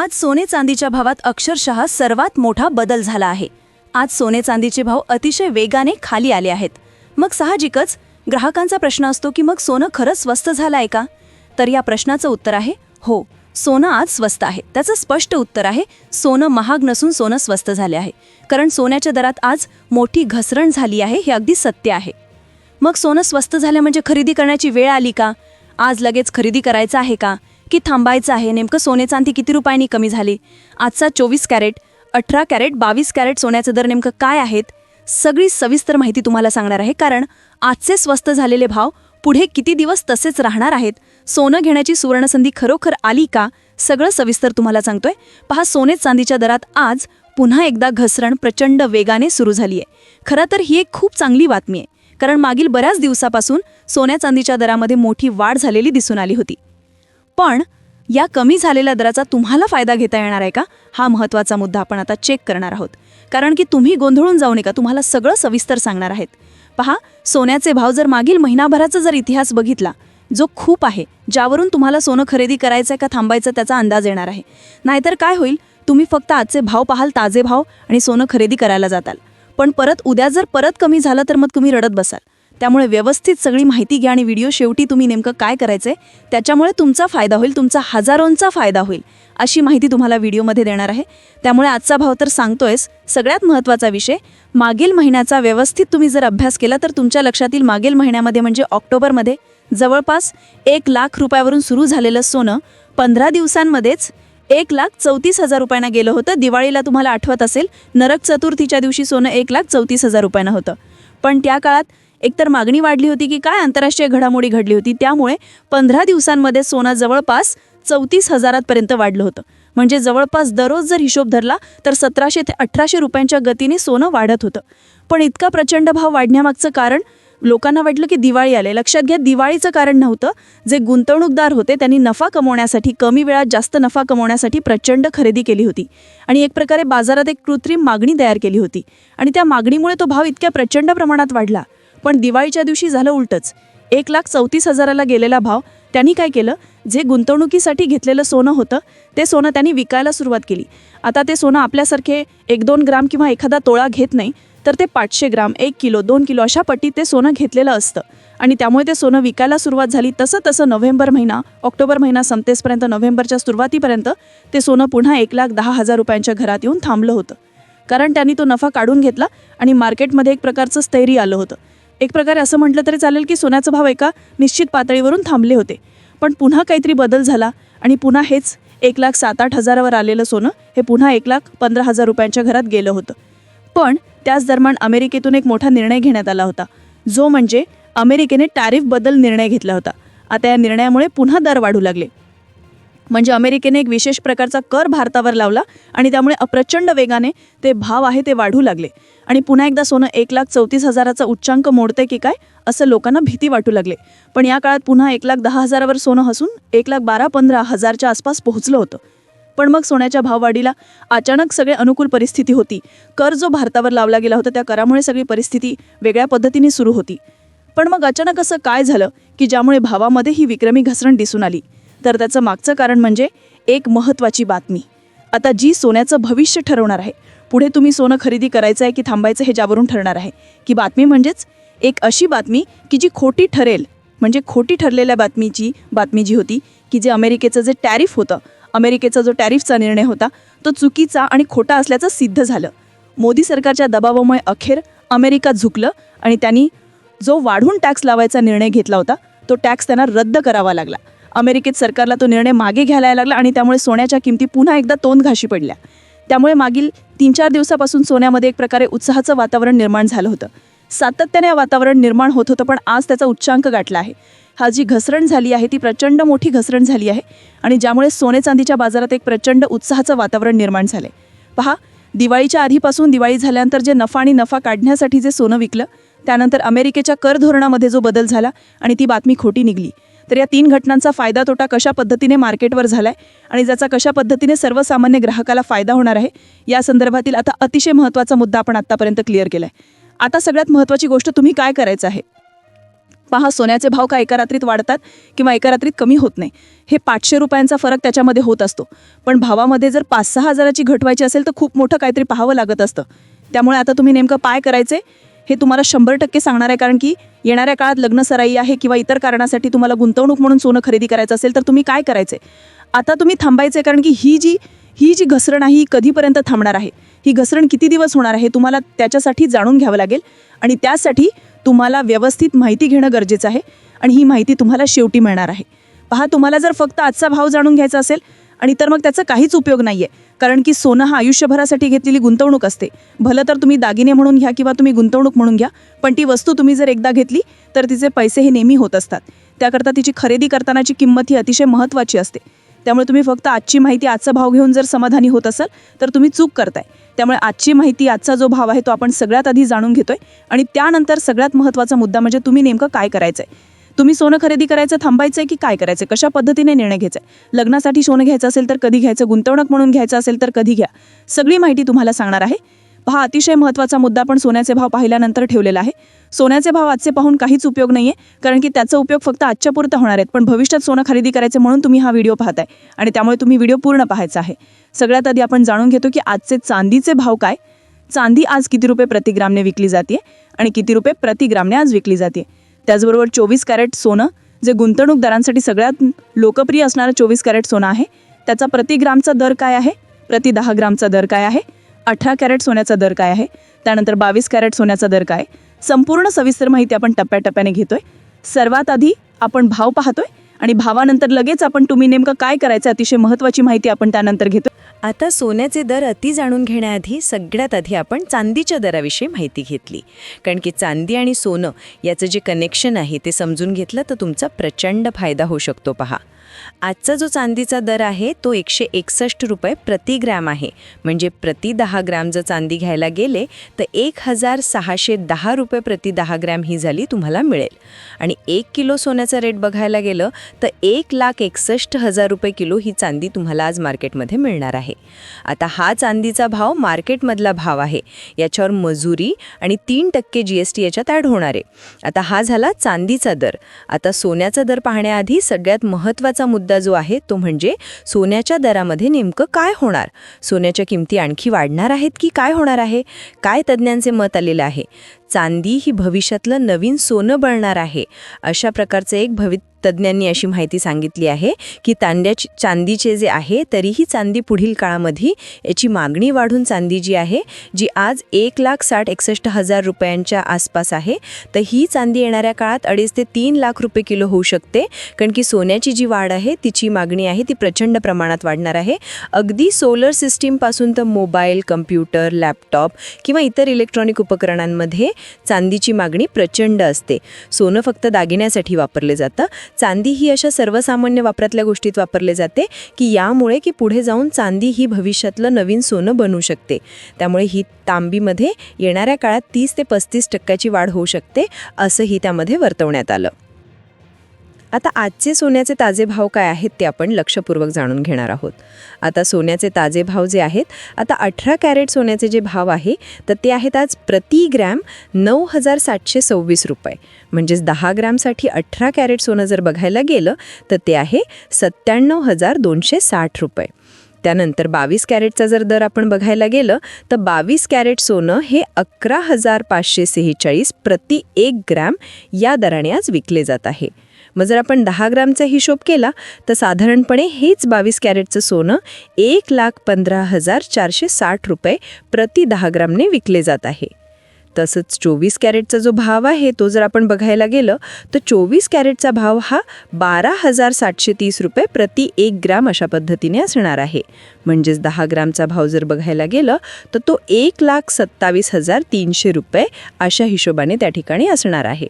आज सोने चांदीच्या भावात अक्षरशः सर्वात मोठा बदल झाला आहे. आज सोने चांदीचे भाव अतिशय वेगाने खाली आले आहेत. मग साहजिकच ग्राहकांचा प्रश्न असतो की मग सोनं खरंच स्वस्त झालं आहे का? तर या प्रश्नाचं उत्तर आहे हो सोनं आज स्वस्त आहे. त्याचं स्पष्ट उत्तर आहे सोनं महाग नसून सोनं स्वस्त झाले आहे. कारण सोन्याच्या दरात आज मोठी घसरण झाली आहे हे अगदी सत्य आहे. मग सोनं स्वस्त झालं म्हणजे खरेदी करण्याची वेळ आली का? आज लगेच खरेदी करायचं आहे का? की थांबायचं आहे. नेमकं सोने चांदी किती रुपयांनी कमी झाली? आजचा चोवीस कॅरेट अठरा कॅरेट बावीस कॅरेट सोन्याचे दर नेमकं काय आहेत? सगळी सविस्तर माहिती तुम्हाला सांगणार आहे. कारण आजचे स्वस्त झालेले भाव पुढे किती दिवस तसेच राहणार आहेत? सोनं घेण्याची सुवर्णसंधी खरोखर आली का? सगळं सविस्तर तुम्हाला सांगतोय. पहा सोने चांदीच्या दरात आज पुन्हा एकदा घसरण प्रचंड वेगाने सुरू झाली आहे खरं तर ही एक खूप चांगली बातमी आहे. कारण मागील बऱ्याच दिवसापासून सोन्या चांदीच्या दरामध्ये मोठी वाढ झालेली दिसून आली होती. पण या कमी झालेल्या दराचा तुम्हाला फायदा घेता येणार आहे का? हा महत्त्वाचा मुद्दा आपण आता चेक करणार आहोत. कारण की तुम्ही गोंधळून जाऊ नका तुम्हाला सगळं सविस्तर सांगणार आहेत. पहा सोन्याचे भाव जर मागील महिनाभराचा जर इतिहास बघितला जो खूप आहे ज्यावरून तुम्हाला सोनं खरेदी करायचं आहे का थांबायचं त्याचा अंदाज येणार आहे. नाहीतर काय होईल? तुम्ही फक्त आजचे भाव पाहाल ताजे भाव आणि सोनं खरेदी करायला जाताल. पण परत उद्या जर परत कमी झालं तर मग तुम्ही रडत बसाल. त्यामुळे व्यवस्थित सगळी माहिती घ्या आणि व्हिडिओ शेवटी तुम्ही नेमकं काय करायचंय त्याच्यामुळे तुमचा फायदा होईल तुमचा हजारोंचा फायदा होईल अशी माहिती तुम्हाला व्हिडिओमध्ये देणार आहे. त्यामुळे आजचा भाव तर सांगतोयस सगळ्यात महत्त्वाचा विषय मागील महिन्याचा व्यवस्थित तुम्ही जर अभ्यास केला तर तुमच्या लक्षातील मागील महिन्यामध्ये म्हणजे ऑक्टोबरमध्ये जवळपास एक लाख रुपयावरून सुरू झालेलं सोनं पंधरा दिवसांमध्येच एक लाख चौतीस हजार रुपयांना गेलं होतं. दिवाळीला तुम्हाला आठवत असेल नरक चतुर्थीच्या दिवशी सोनं एक लाख चौतीस हजार रुपयानं होतं. पण त्या काळात एकतर मागणी वाढली होती की काय आंतरराष्ट्रीय घडामोडी घडली होती त्यामुळे पंधरा दिवसांमध्ये सोनं जवळपास चौतीस हजारांपर्यंत वाढलं होतं. म्हणजे जवळपास दररोज जर हिशोब धरला तर सतराशे ते अठराशे रुपयांच्या गतीने सोनं वाढत होतं. पण इतका प्रचंड भाव वाढण्यामागचं कारण लोकांना वाटलं की दिवाळी आले. लक्षात घ्या दिवाळीचं कारण नव्हतं. जे गुंतवणूकदार होते त्यांनी नफा कमवण्यासाठी कमी वेळात जास्त नफा कमवण्यासाठी प्रचंड खरेदी केली होती. आणि एक प्रकारे बाजारात एक कृत्रिम मागणी तयार केली होती. आणि त्या मागणीमुळे तो भाव इतक्या प्रचंड प्रमाणात वाढला. पण दिवाळीच्या दिवशी झालं उलटंच. एक लाख चौतीस हजाराला गेलेला भाव त्यांनी काय केलं? जे गुंतवणुकीसाठी घेतलेलं सोनं होतं ते सोनं त्यांनी विकायला सुरुवात केली. आता ते सोनं आपल्यासारखे एक दोन ग्राम किंवा एखादा तोळा घेत नाही तर ते पाचशे ग्राम एक किलो दोन किलो अशा पटीत ते सोनं घेतलेलं असतं. आणि त्यामुळे ते सोनं विकायला सुरुवात झाली. तसं तसं नोव्हेंबर महिना ऑक्टोबर महिना संपतेसपर्यंत नोव्हेंबरच्या सुरुवातीपर्यंत ते सोनं पुन्हा एक लाख दहा हजार रुपयांच्या घरात येऊन थांबलं होतं. कारण त्यांनी तो नफा काढून घेतला आणि मार्केटमध्ये एक प्रकारचं स्थैर्य आलं होतं. एक प्रकारे असं म्हटलं तरी चालेल की सोन्याचा भाव एका निश्चित पातळीवरून थांबले होते. पण पुन्हा काहीतरी बदल झाला आणि पुन्हा हेच एक लाख सात आठ हजारावर आलेलं सोनं हे पुन्हा एक लाख पंधरा हजार रुपयांच्या घरात गेलं होतं. पण त्याच दरम्यान अमेरिकेतून एक मोठा निर्णय घेण्यात आला होता. जो म्हणजे अमेरिकेने टॅरिफ बदल निर्णय घेतला होता. आता या निर्णयामुळे पुन्हा दर वाढू लागले. म्हणजे अमेरिकेने एक विशेष प्रकारचा कर भारतावर लावला आणि त्यामुळे अप्रचंड वेगाने ते भाव आहे ते वाढू लागले. आणि पुन्हा एकदा सोनं एक लाख चौतीस हजाराचा उच्चांक मोडते की काय असं लोकांना भीती वाटू लागले. पण या काळात पुन्हा एक लाख दहा हजारावर सोनं हसून एक लाख बारा पंधरा हजारच्या आसपास पोहोचलं होतं. पण मग सोन्याच्या भाववाढीला अचानक सगळे अनुकूल परिस्थिती होती. कर जो भारतावर लावला गेला होता त्या करामुळे सगळी परिस्थिती वेगळ्या पद्धतीने सुरू होती. पण मग अचानक असं काय झालं की ज्यामुळे भावामध्ये ही विक्रमी घसरण दिसून आली? तर त्याचं मागचं कारण म्हणजे एक महत्त्वाची बातमी. आता जी सोन्याचं भविष्य ठरवणार आहे पुढे तुम्ही सोनं खरेदी करायचं आहे की थांबायचं हे ज्यावरून ठरणार आहे. की बातमी म्हणजेच एक अशी बातमी की जी खोटी ठरेल म्हणजे खोटी ठरलेल्या बातमीची बातमी जी होती की जे अमेरिकेचं जे टॅरिफ होतं अमेरिकेचा जो टॅरिफचा निर्णय होता तो चुकीचा आणि खोटा असल्याचं सिद्ध झालं. मोदी सरकारच्या दबावामुळे अखेर अमेरिका झुकलं आणि त्यांनी जो वाढून टॅक्स लावायचा निर्णय घेतला होता तो टॅक्स त्यांना रद्द करावा लागला. अमेरिकेत सरकारला तो निर्णय मागे घ्यायला लागला आणि त्यामुळे सोन्याच्या किमती पुन्हा एकदा तोंड घाशी पडल्या. त्यामुळे मागील तीन चार दिवसापासून सोन्यामध्ये एक प्रकारे उत्साहाचं वातावरण निर्माण झालं होतं. सातत्याने वातावरण निर्माण होत होतं पण आज त्याचा उच्चांक गाठला आहे. हा जी घसरण झाली आहे ती प्रचंड मोठी घसरण झाली आहे आणि ज्यामुळे सोने चांदीच्या बाजारात एक प्रचंड उत्साहाचं वातावरण निर्माण झाले पहा दिवाळीच्या आधीपासून दिवाळी झाल्यानंतर जे नफा आणि नफा काढण्यासाठी जे सोनं विकलं त्यानंतर अमेरिकेच्या कर धोरणामध्ये जो बदल झाला आणि ती बातमी खोटी निघली. तर या तीन घटनांचा फायदा तोटा कशा पद्धतीने मार्केटवर झाला आहे आणि ज्याचा कशा पद्धतीने सर्वसामान्य ग्राहकाला फायदा होणार आहे या संदर्भातील आता अतिशय महत्त्वाचा मुद्दा आपण आत्तापर्यंत क्लिअर केला आहे आता सगळ्यात महत्त्वाची गोष्ट तुम्ही काय करायचं आहे? पहा सोन्याचे भाव का एका रात्रीत वाढतात किंवा एका रात्रीत कमी होत नाही? हे पाचशे रुपयांचा फरक त्याच्यामध्ये होत असतो. पण भावामध्ये जर पाच सहा हजाराची घट व्हायची असेल तर खूप मोठं काहीतरी पाहावं लागत असतं. त्यामुळे आता तुम्ही नेमकं काय करायचे हे तुम्हाला शंभर टक्के सांगणार आहे कारण की येणाऱ्या काळात लग्न सराई आहे किंवा इतर कारणासाठी तुम्हाला गुंतवणूक म्हणून सोनं खरेदी करायचं असेल तर तुम्ही काय करायचे? आता तुम्ही थांबायचे कारण की ही जी ही जी घसरण आहे ही कधीपर्यंत थांबणार आहे? ही घसरण किती दिवस होणार आहे तुम्हाला त्याच्यासाठी जाणून घ्यावं लागेल. आणि त्यासाठी तुम्हाला व्यवस्थित माहिती घेणं गरजेचं आहे आणि ही माहिती तुम्हाला शेवटी मिळणार आहे. पहा तुम्हाला जर फक्त आजचा भाव जाणून घ्यायचा असेल आणि तर मग त्याचा काहीच उपयोग नाही आहे कारण की सोनं हा आयुष्यभरासाठी घेतलेली गुंतवणूक असते. भलं तर तुम्ही दागिने म्हणून घ्या किंवा तुम्ही गुंतवणूक म्हणून घ्या पण ती वस्तू तुम्ही जर एकदा घेतली तर तिचे पैसे हे नेहमी होत असतात. त्याकरता तिची खरेदी करतानाची किंमत ही अतिशय महत्त्वाची असते. त्यामुळे तुम्ही फक्त आजची माहिती आजचा भाव घेऊन जर समाधानी होत असाल तर तुम्ही चूक करताय. त्यामुळे आजची माहिती आजचा जो भाव आहे तो आपण सगळ्यात आधी जाणून घेतोय. आणि त्यानंतर सगळ्यात महत्त्वाचा मुद्दा म्हणजे तुम्ही नेमकं काय करायचं आहे तुम्ही सोनं खरेदी करायचं थांबायचंय की काय करायचं कशा पद्धतीने निर्णय घ्यायचा आहे लग्नासाठी सोनं घ्यायचं असेल तर कधी घ्यायचं? गुंतवणूक म्हणून घ्यायचं असेल तर कधी घ्या? सगळी माहिती तुम्हाला सांगणार आहे. पहा अतिशय महत्त्वाचा मुद्दा आपण सोन्याचे भाव पाहिल्यानंतर ठेवलेला आहे. सोन्याचे भाव आजचे पाहून काहीच उपयोग नाही आहे कारण की त्याचा उपयोग फक्त आजच्या पुरतं होणार आहेत. पण भविष्यात सोनं खरेदी करायचं म्हणून तुम्ही हा व्हिडिओ पाहताय. आणि त्यामुळे तुम्ही व्हिडिओ पूर्ण पाहायचा आहे. सगळ्यात आधी आपण जाणून घेतो की आजचे चांदीचे भाव काय? चांदी आज किती रुपये प्रतिग्रामने विकली जाते आणि किती रुपये प्रतिग्रामने आज विकली जाते त्याचबरोबर चोवीस कॅरेट सोनं जे गुंतवणूकदारांसाठी सगळ्यात लोकप्रिय असणारं चोवीस कॅरेट सोनं आहे. त्याचा प्रति ग्रामचा दर काय आहे? प्रति दहा ग्रामचा दर काय आहे? अठरा कॅरेट सोन्याचा दर काय आहे? त्यानंतर बावीस कॅरेट सोन्याचा दर काय संपूर्ण सविस्तर माहिती आपण टप्प्याटप्प्याने घेतोय. सर्वात आधी आपण भाव पाहतोय. आणि भावानंतर लगेच आपण तुम्ही नेमकं काय करायचं अतिशय महत्त्वाची माहिती आपण त्यानंतर घेतो. आता सोन्याचे दर अति जाणून घेण्याआधी सगळ्यात आधी आपण चांदीच्या दराविषयी माहिती घेतली. कारण की चांदी आणि सोनं याचं जे कनेक्शन आहे ते समजून घेतलं तर तुमचा प्रचंड फायदा होऊ शकतो पहा. आजचा जो चांदीचा दर आहे तो एकशे एकसष्ट रुपये प्रति ग्रॅम आहे. म्हणजे प्रति दहा ग्रॅम जर चांदी घ्यायला गेले तर एक हजार सहाशे दहा रुपये प्रति दहा ग्रॅम ही झाली तुम्हाला मिळेल. आणि एक किलो सोन्याचा रेट बघायला गेलं तर एक लाख एकसष्ट हजार रुपये किलो ही चांदी तुम्हाला आज मार्केटमध्ये मिळणार आहे. आता हा चांदीचा भाव मार्केटमधला भाव आहे. याच्यावर मजुरी आणि तीन टक्के जी एस टी याच्यात ॲड होणार आहे. आता हा झाला चांदीचा दर. आता सोन्याचा दर पाहण्याआधी सगळ्यात महत्त्वाचा मुद्दा जो आहे तो म्हणजे सोन्याच्या दरामध्ये नेमकं काय होणार? सोन्याच्या किमती आणखी वाढणार आहेत की काय होणार आहे? काय तज्ज्ञांचे मत आलेलं आहे? चांदी ही भविष्यातलं नवीन सोनं बनणार आहे. अशा प्रकारचं एक भवि तज्ज्ञांनी अशी माहिती सांगितली आहे की तांद्याची चांदीचे जे आहे तरीही चांदी पुढील काळामध्ये याची मागणी वाढून चांदी जी आहे जी आज एक लाख साठ एकसष्ट हजार रुपयांच्या आसपास आहे तर ही चांदी येणाऱ्या काळात अडीच ते तीन लाख रुपये किलो होऊ शकते कारण की सोन्याची जी वाढ आहे तिची मागणी आहे ती प्रचंड प्रमाणात वाढणार आहे. अगदी सोलर सिस्टीमपासून तर मोबाईल कम्प्युटर लॅपटॉप किंवा इतर इलेक्ट्रॉनिक उपकरणांमध्ये चांदीची मागणी प्रचंड असते. सोनं फक्त दागिन्यासाठी वापरले जातं. चांदी ही अशा सर्वसामान्य वापरातल्या गोष्टीत वापरले जाते की यामुळे की पुढे जाऊन चांदी ही भविष्यातलं नवीन सोनं बनू शकते. त्यामुळे ही तांबीमध्ये येणाऱ्या काळात तीस ते पस्तीस टक्क्याची वाढ होऊ शकते असंही त्यामध्ये वर्तवण्यात आलं. आता आजचे सोन्याचे ताजे भाव काय आहेत ते आपण लक्षपूर्वक जाणून घेणार आहोत. आता सोन्याचे ताजे भाव जे आहेत आता अठरा कॅरेट सोन्याचे जे भाव आहे तर ते आहेत आज प्रति ग्रॅम नऊ हजार सातशे सव्वीस रुपये. म्हणजेच दहा ग्रॅमसाठी अठरा कॅरेट सोनं जर बघायला गेलं तर ते आहे सत्त्याण्णव हजार दोनशे साठ रुपये. त्यानंतर बावीस कॅरेटचा जर दर आपण बघायला गेलं तर बावीस कॅरेट सोनं हे अकरा हजार पाचशे सेहेचाळीस प्रति एक ग्रॅम या दराने आज विकले जात आहे. मग जर आपण दहा ग्रामचा हिशोब केला तर साधारणपणे हेच बावीस कॅरेटचं सोनं एक लाख पंधरा हजार चारशे साठ रुपये प्रति दहा ग्रामने विकले जात आहे. तसंच चोवीस कॅरेटचा जो भाव आहे तो जर आपण बघायला गेलं तर चोवीस कॅरेटचा भाव हा बारा हजार सातशे तीस रुपये प्रति एक ग्राम अशा पद्धतीने असणार आहे. म्हणजेच दहा ग्रामचा भाव जर बघायला गेलं तर तो एक लाख सत्तावीस हजार तीनशे रुपये अशा हिशोबाने त्या ठिकाणी असणार आहे.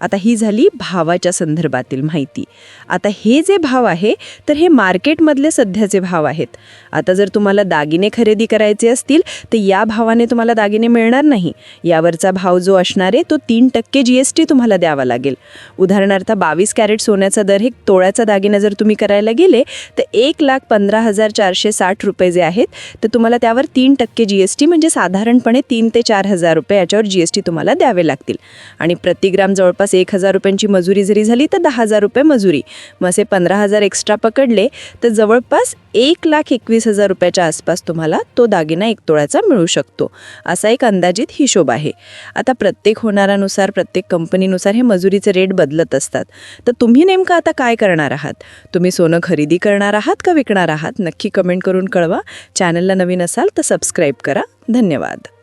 आता ही झाली भावाच्या संदर्भातील माहिती. आता हे जे भाव आहे तर हे मार्केटमधले सध्याचे भाव आहेत. आता जर तुम्हाला दागिने खरेदी करायचे असतील तर या भावाने तुम्हाला दागिने मिळणार नाही. यावरचा भाव जो असणार आहे तो तीन टक्के जी एस टी तुम्हाला द्यावा लागेल. उदाहरणार्थ बावीस कॅरेट सोन्याचा दर हे तोळ्याचा दागिना जर तुम्ही करायला गेले तर एक लाख पंधरा हजार चारशे साठ रुपये जे आहेत तर तुम्हाला त्यावर तीन टक्के जी एस टी म्हणजे साधारणपणे तीन ते चार हजार रुपये याच्यावर जी एस टी तुम्हाला द्यावे लागतील. आणि प्रतिग्राम जवळपास जवळपास एक हजार रुपयांची मजुरी जरी झाली तर दहा हजार रुपये मजुरी. मग असे पंधरा हजार एक्स्ट्रा पकडले तर जवळपास एक लाख एकवीस हजार रुपयाच्या आसपास तुम्हाला तो दागिना एक तोळ्याचा मिळू शकतो. असा एक अंदाजित हिशोब आहे. आता प्रत्येक होणारानुसार प्रत्येक कंपनीनुसार हे मजुरीचे रेट बदलत असतात. तर तुम्ही नेमकं आता काय करणार आहात? तुम्ही सोनं खरेदी करणार आहात का विकणार आहात? नक्की कमेंट करून कळवा. चॅनलला नवीन असाल तर सबस्क्राईब करा. धन्यवाद.